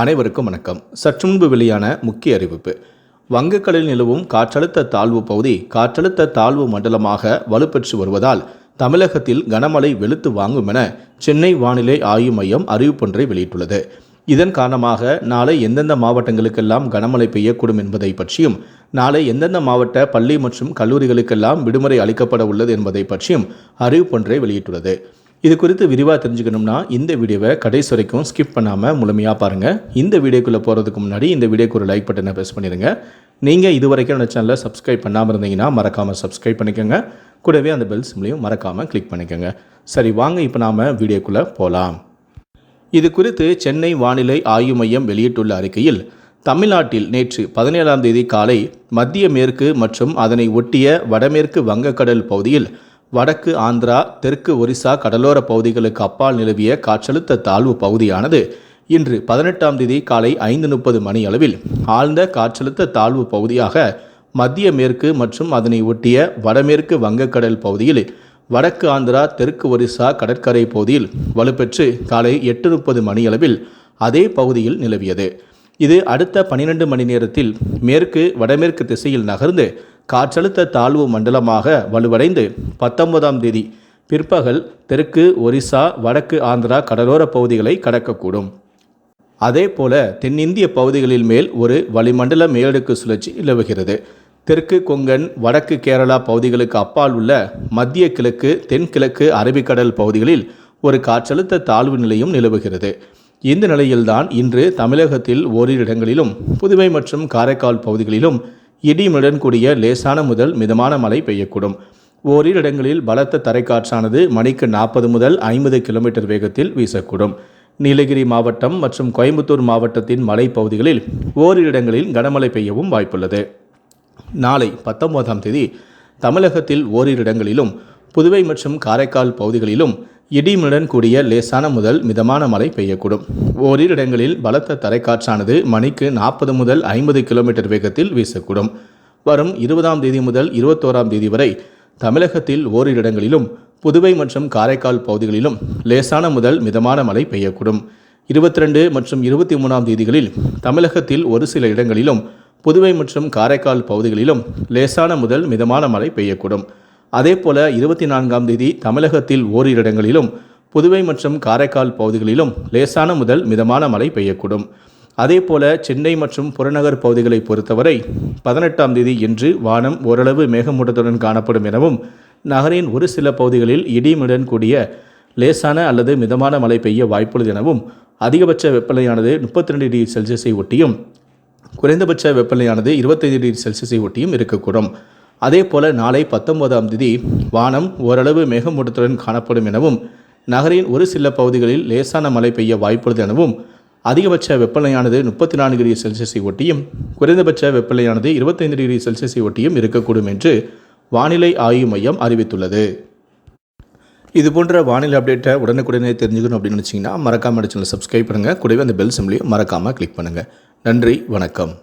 அனைவருக்கும் வணக்கம். சற்று முன்பு வெளியான முக்கிய அறிவிப்பு. வங்கக்கடலில் நிலவும் காற்றழுத்த தாழ்வு பகுதி காற்றழுத்த தாழ்வு மண்டலமாக வலுப்பெற்று வருவதால் தமிழகத்தில் கனமழை வெளுத்து வாங்கும் என சென்னை வானிலை ஆய்வு மையம் அறிவிப்பொன்றை வெளியிட்டுள்ளது. இதன் காரணமாக நாளை எந்தெந்த மாவட்டங்களுக்கெல்லாம் கனமழை பெய்யக்கூடும் என்பதை பற்றியும் நாளை எந்தெந்த மாவட்ட பள்ளி மற்றும் கல்லூரிகளுக்கெல்லாம் விடுமுறை அளிக்கப்பட உள்ளது என்பதை பற்றியும் அறிவிப்பொன்றை வெளியிட்டுள்ளது. இது குறித்து விரிவாக தெரிஞ்சுக்கணும்னா இந்த வீடியோவை கடைசி வரைக்கும் ஸ்கிப் பண்ணாமல் முழுமையாக பாருங்கள் இந்த வீடியோக்குள்ளே போகிறதுக்கு முன்னாடி இந்த வீடியோக்கு ஒரு லைக் பட்டனை ப்ரெஸ் பண்ணிடுங்க. நீங்கள் இது வரைக்கும் நம்ம சேனலை சப்ஸ்கிரைப் பண்ணாமல் இருந்தீங்கன்னா மறக்காமல் சப்ஸ்கிரைப் பண்ணிக்கோங்க. கூடவே அந்த பெல் சிம்லையும் மறக்காமல் கிளிக் பண்ணிக்கோங்க. சரி வாங்க இப்போ நாம் வீடியோக்குள்ளே போகலாம் இது குறித்து சென்னை வானிலை ஆய்வு மையம் வெளியிட்டுள்ள அறிக்கையில் தமிழ்நாட்டில் நேற்று பதினேழாம் தேதி காலை மத்திய மேற்கு மற்றும் அதனை ஒட்டிய வடமேற்கு வங்கக்கடல் பகுதியில் வடக்கு ஆந்திரா தெற்கு ஒரிசா கடலோர பகுதிகளுக்கு அப்பால் நிலவிய காற்றழுத்த தாழ்வு பகுதியானது இன்று பதினெட்டாம் தேதி காலை ஐந்து முப்பது மணி அளவில் ஆழ்ந்த காற்றழுத்த தாழ்வு பகுதியாக மத்திய மேற்கு மற்றும் அதனை ஒட்டிய வடமேற்கு வங்கக்கடல் பகுதியில் வடக்கு ஆந்திரா தெற்கு ஒரிசா கடற்கரை பகுதியில் வலுப்பெற்று காலை எட்டு முப்பது மணியளவில் அதே பகுதியில் நிலவியது. இது அடுத்த பனிரெண்டு மணி நேரத்தில் மேற்கு வடமேற்கு திசையில் நகர்ந்து காற்றழுத்த தாழ்வு மண்டலமாக வலுவடைந்து பத்தொன்பதாம் தேதி பிற்பகல் தெற்கு ஒரிசா வடக்கு ஆந்திரா கடலோர பகுதிகளை கடக்கக்கூடும். அதே போல தென்னிந்திய பகுதிகளில் மேல் ஒரு வளிமண்டல மேலடுக்கு சுழற்சி நிலவுகிறது. தெற்கு கொங்கன் வடக்கு கேரளா பகுதிகளுக்கு அப்பால் உள்ள மத்திய கிழக்கு தென்கிழக்கு அரபிக்கடல் பகுதிகளில் ஒரு காற்றழுத்த தாழ்வு நிலையும் நிலவுகிறது. இந்த நிலையில்தான் இன்று தமிழகத்தில் ஓரிரு இடங்களிலும் புதுவை மற்றும் காரைக்கால் பகுதிகளிலும் இடிமுடன் கூடிய லேசான முதல் மிதமான மழை பெய்யக்கூடும். ஓரிரு இடங்களில் பலத்த தரைக்காற்றானது மணிக்கு நாற்பது முதல் ஐம்பது கிலோமீட்டர் வேகத்தில் வீசக்கூடும். நீலகிரி மாவட்டம் மற்றும் கோயம்புத்தூர் மாவட்டத்தின் மலைப்பகுதிகளில் ஓரிரு இடங்களில் கனமழை பெய்யவும் வாய்ப்புள்ளது. நாளை பத்தொன்பதாம் தேதி தமிழகத்தில் ஓரிரு இடங்களிலும் புதுவை மற்றும் காரைக்கால் பகுதிகளிலும் இடிமுடன் கூடிய லேசான முதல் மிதமான மழை பெய்யக்கூடும். ஓரிரு இடங்களில் பலத்த தரைக்காற்றானது மணிக்கு நாற்பது முதல் ஐம்பது கிலோமீட்டர் வேகத்தில் வீசக்கூடும். வரும் இருபதாம் தேதி முதல் இருபத்தோராம் தேதி வரை தமிழகத்தில் ஓரிரு இடங்களிலும் புதுவை மற்றும் காரைக்கால் பகுதிகளிலும் லேசான முதல் மிதமான மழை பெய்யக்கூடும். இருபத்தி ரெண்டு மற்றும் இருபத்தி மூணாம் தேதிகளில் தமிழகத்தில் ஒரு சில இடங்களிலும் புதுவை மற்றும் காரைக்கால் பகுதிகளிலும் லேசான முதல் மிதமான மழை பெய்யக்கூடும். அதே போல இருபத்தி நான்காம் தேதி தமிழகத்தில் ஓரிரு இடங்களிலும் புதுவை மற்றும் காரைக்கால் பகுதிகளிலும் லேசான முதல் மிதமான மழை பெய்யக்கூடும். அதே போல சென்னை மற்றும் புறநகர் பகுதிகளை பொறுத்தவரை பதினெட்டாம் தேதி இன்று வானம் ஓரளவு மேகமூட்டத்துடன் காணப்படும் எனவும் நகரின் ஒரு சில பகுதிகளில் இடியுடன் கூடிய லேசான அல்லது மிதமான மழை பெய்ய வாய்ப்புள்ளது எனவும் அதிகபட்ச வெப்பநிலையானது முப்பத்தி ரெண்டு டிகிரி செல்சியஸை ஒட்டியும் குறைந்தபட்ச வெப்பநிலையானது இருபத்தைந்து டிகிரி செல்சியஸை ஒட்டியும் இருக்கக்கூடும். அதே போல நாளை பத்தொன்பதாம் தேதி வானம் ஓரளவு மேகமூட்டத்துடன் காணப்படும் எனவும் நகரின் ஒரு சில பகுதிகளில் லேசான மழை பெய்ய வாய்ப்புள்ளது எனவும் அதிகபட்ச வெப்பநிலையானது முப்பத்தி நான்கு டிகிரி செல்சியஸை ஒட்டியும் குறைந்தபட்ச வெப்பநிலையானது இருபத்தைந்து டிகிரி செல்சியஸை ஒட்டியும் இருக்கக்கூடும் என்று வானிலை ஆய்வு மையம் அறிவித்துள்ளது. இது போன்ற வானிலை அப்டேட்டை உடனுக்குடனே தெரிஞ்சுக்கணும் அப்படின்னு நினச்சிங்கன்னா மறக்காமல் சேனல் சப்ஸ்கிரைப் பண்ணுங்கள் கூடவே அந்த பெல் சிம்லையும் மறக்காமல் கிளிக் பண்ணுங்கள் நன்றி வணக்கம்.